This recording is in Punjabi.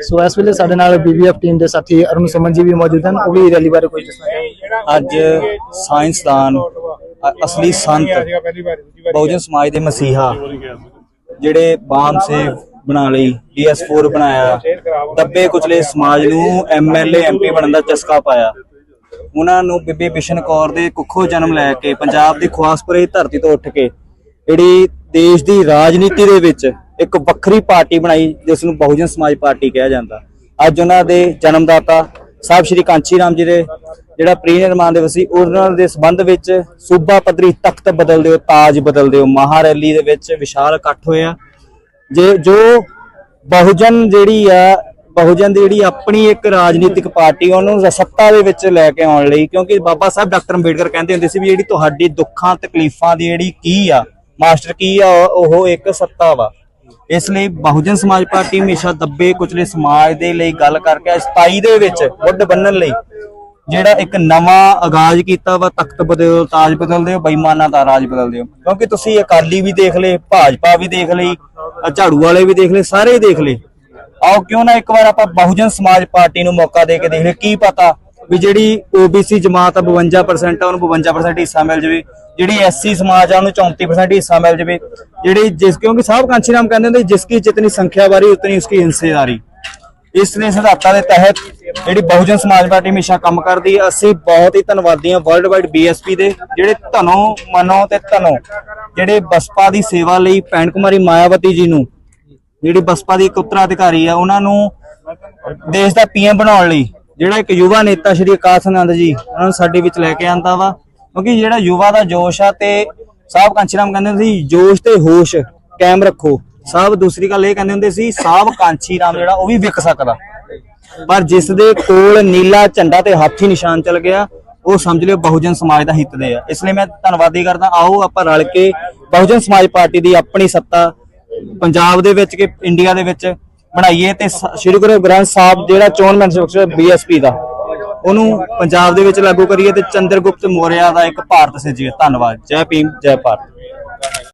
ਸੋ ਇਸ ਵੇਲੇ ਸਾਡੇ ਨਾਲ ਬੀਬੀਐਫ ਟੀਮ ਦੇ ਸਾਥੀ ਅਰੁਣ ਸੁਮਨ ਜੀ ਵੀ ਮੌਜੂਦ ਹਨ, ਉਹ ਵੀ ਰੈਲੀ ਬਾਰੇ ਕੁਝ ਦੱਸਣਾ ਚਾਹਣਗੇ ਅੱਜ ਸਾਇੰਸਦਾਨ ਅਸਲੀ ਸੰਤ ਬਹੁਜਨ ਸਮਾਜ ਦੇ ਮਸੀਹਾ, ਜਿਹੜੇ ਬਾਮ ਸੇਵ ਬਣਾ ਲਈ ਡੀਐਸ4 ਬਣਾਇਆ, ਦੱਬੇ ਕੁਚਲੇ ਸਮਾਜ ਨੂੰ ਐਮਐਲਏ ਐਮਪੀ ਬਣਨ ਦਾ ਚਸਕਾ ਪਾਇਆ। ਉਹਨਾਂ ਨੂੰ ਬੀਬੀ ਬਿਸ਼ਨ ਕੌਰ ਦੇ ਕੁੱਖੋਂ ਜਨਮ ਲੈ ਕੇ ਪੰਜਾਬ ਦੀ ਖਵਾਸਪੁਰੇ ਧਰਤੀ ਤੋਂ ਉੱਠ ਕੇ, ਜਿਹੜੀ ਦੇਸ਼ ਦੀ ਰਾਜਨੀਤੀ ਦੇ ਵਿੱਚ ਇੱਕ ਵੱਖਰੀ ਪਾਰਟੀ ਬਣਾਈ, ਜਿਸ ਨੂੰ ਬਹੁਜਨ ਸਮਾਜ ਪਾਰਟੀ ਕਿਹਾ ਜਾਂਦਾ। ਅੱਜ ਉਹਨਾਂ ਦੇ ਜਨਮਦਾਤਾ ਸਾਹਿਬ ਸ਼੍ਰੀ ਕਾਂਚੀ ਰਾਮ ਜੀ ਦੇ ਜਿਹੜਾ ਪ੍ਰੀ ਨਿਰਮਾਣ ਦਿਵਸ ਸੀ, ਉਹਨਾਂ ਦੇ ਸੰਬੰਧ ਵਿੱਚ ਸੂਬਾ ਪੱਧਰੀ ਤਖਤ ਬਦਲ ਦਿਓ ਤਾਜ ਬਦਲ ਦਿਓ ਮਹਾ ਰੈਲੀ ਦੇ ਵਿੱਚ ਵਿਸ਼ਾਲ ਇਕੱਠ ਹੋਇਆ ਜੇ ਜੋ ਬਹੁਜਨ ਜਿਹੜੀ ਆ, ਬਹੁਜਨ ਦੀ ਜਿਹੜੀ ਆਪਣੀ ਇੱਕ ਰਾਜਨੀਤਿਕ ਪਾਰਟੀ ਉਹਨੂੰ ਸੱਤਾ ਦੇ ਵਿੱਚ ਲੈ ਕੇ ਆਉਣ ਲਈ, ਕਿਉਂਕਿ ਬਾਬਾ ਸਾਹਿਬ ਡਾਕਟਰ ਅੰਬੇਡਕਰ ਕਹਿੰਦੇ ਹੁੰਦੇ ਸੀ ਵੀ ਜਿਹੜੀ ਤੁਹਾਡੀ ਦੁੱਖਾਂ, ਤਕਲੀਫਾਂ ਦੀ ਜਿਹੜੀ ਕੀ ਆ, ਮਾਸਟਰ ਕੀ ਆ ਉਹ ਇੱਕ ਸੱਤਾ ਵਾ। ਇਸ ਲਈ ਬਹੁਜਨ ਸਮਾਜ ਪਾਰਟੀ ਹਮੇਸ਼ਾ ਦੱਬੇ, ਕੁਚਲੇ ਸਮਾਜ ਦੇ ਲਈ ਗੱਲ ਕਰਕੇ 27 ਦੇ ਵਿੱਚ ਮੁੱਢ ਬੰਨਣ ਲਈ ਜਿਹੜਾ ਇੱਕ ਨਵਾਂ ਆਗਾਜ਼ ਕੀਤਾ ਵਾ, ਤਖਤ ਬਦਲ, ਤਾਜ ਬਦਲ ਦਿਓ, ਬੇਈਮਾਨਾਂ ਦਾ ਰਾਜ ਬਦਲ ਦਿਓ। ਕਿਉਂਕਿ ਤੁਸੀਂ ਅਕਾਲੀ ਵੀ ਦੇਖ ਲਏ, ਭਾਜਪਾ ਵੀ ਦੇਖ ਲਈ, ਝਾੜੂ ਵਾਲੇ ਵੀ ਦੇਖ ਲਏ, ਸਾਰੇ ਦੇਖ ਲਏ। ਆਓ ਕਿਉਂ ਨਾ ਇੱਕ ਵਾਰ ਆਪਾਂ ਬਹੁਜਨ ਸਮਾਜ ਪਾਰਟੀ ਨੂੰ ਮੌਕਾ ਦੇ ਕੇ ਦੇਖ ਲਈਏ, ਕੀ ਪਤਾ ਵੀ ਜਿਹੜੀ OBC ਜਮਾਤ ਆ 52% ਆ, ਉਹਨੂੰ 52% ਹਿੱਸਾ ਮਿਲ ਜਾਵੇ। ਜਿਹੜੀ SC ਸਮਾਜ ਆ, ਉਹਨੂੰ 34% ਹਿੱਸਾ ਮਿਲ ਜਾਵੇ। ਜਿਹੜੀ ਜਿਸ ਕਿਉਂਕਿ ਸਾਹਿਬ ਕਾਂਚੀ ਰਾਮ ਕਹਿੰਦੇ ਹੁੰਦੇ, ਜਿਸ ਕੀ ਜਿਤਨੀ ਸੰਖਿਆ ਵਾਰੀ, ਉਤਨੀ ਉਸकी ਹਿੱਸੇਦਾਰੀ। ਇਸ ਲਈ ਸਿਧਾਂਤਾਂ ਦੇ ਤਹਿਤ ਜਿਹੜੀ ਬਹੁਜਨ ਸਮਾਜ ਪਾਰਟੀ ਹਮੇਸ਼ਾ ਕੰਮ ਕਰਦੀ ਹੈ ਅਸੀਂ ਬਹੁਤ ਹੀ ਧੰਨਵਾਦੀ ਹਾਂ ਵਰਲਡ ਵਾਈਡ ਬੀਐਸਪੀ ਦੇ, ਜਿਹੜੇ ਧਨੋ, ਮਨੋ ਤੇ ਧਨੋ, ਜਿਹੜੇ ਬਸਪਾ ਦੀ ਸੇਵਾ ਲਈ ਭੈਣ ਕੁਮਾਰੀ ਮਾਇਆਵਤੀ ਜੀ ਨੂੰ, ਜਿਹੜੀ ਬਸਪਾ ਦੀ ਇੱਕ ਉੱਤਰਾਧਿਕਾਰੀ ਆ, ਉਹਨਾਂ ਨੂੰ ਦੇਸ਼ ਦਾ ਪੀਐਮ ਬਣਾਉਣ ਲਈ ਜਿਹੜਾ ਇੱਕ ਯੁਵਾ ਨੇਤਾ ਸ਼੍ਰੀ ਆਕਾਸ਼ ਆਨੰਦ ਜੀ, ਉਹਨਾਂ ਨੂੰ ਸਾਡੇ ਵਿੱਚ ਲੈ ਕੇ ਆਂਦਾ ਵਾ। ਕਿਉਂਕਿ ਜਿਹੜਾ ਯੁਵਾ ਦਾ ਜੋਸ਼ ਆ ਤੇ ਸਾਹਿਬ ਕਾਂਚੀਰਾਮ ਕਹਿੰਦੇ ਸੀ, ਜੋਸ਼ ਤੇ ਹੋਸ਼ ਕਾਇਮ ਰੱਖੋ। ਸਾਹਿਬ ਦੂਸਰੀ ਗੱਲ ਇਹ ਕਹਿੰਦੇ ਹੁੰਦੇ ਸੀ ਸਾਹਿਬ ਕਾਂਚੀਰਾਮ ਜਿਹੜਾ ਉਹ ਵੀ ਵਿਕ ਸਕਦਾ। ਪਰ ਜਿਸ ਦੇ ਕੋਲ ਨੀਲਾ ਝੰਡਾ ਤੇ ਹਾਥੀ ਨਿਸ਼ਾਨ ਚੱਲ ਗਿਆ, ਉਹ ਸਮਝ ਲਿਓ ਬਹੁਜਨ ਸਮਾਜ ਦਾ ਹਿੱਤ ਦੇ ਆ। ਇਸ ਲਈ ਮੈਂ ਧੰਨਵਾਦੀ ਕਰਦਾ। ਆਓ ਆਪਾਂ ਰਲ ਕੇ ਬਹੁਜਨ ਸਮਾਜ ਪਾਰਟੀ ਦੀ ਆਪਣੀ ਸੱਤਾ ਪੰਜਾਬ ਦੇ ਵਿੱਚ ਕਿ ਇੰਡੀਆ ਦੇ ਵਿੱਚ ਬਣਾਈਏ ਤੇ ਸ- ਸ਼੍ਰੀ ਗੁਰੂ ਗ੍ਰੰਥ ਸਾਹਿਬ ਜਿਹੜਾ ਚੋਣ ਮੈਨੂਫੈਕਚਰ ਬੀਐਸਪੀ ਦਾ, ਉਹਨੂੰ ਪੰਜਾਬ ਦੇ ਵਿੱਚ ਲਾਗੂ ਕਰੀਏ ਤੇ ਚੰਦਰਗੁਪਤ ਮੌਰਿਆ ਦਾ ਇੱਕ ਭਾਰਤ ਸਿਰਜੀਏ ਧੰਨਵਾਦ। ਜੈ ਭੀਮ, ਜੈ ਭਾਰਤ।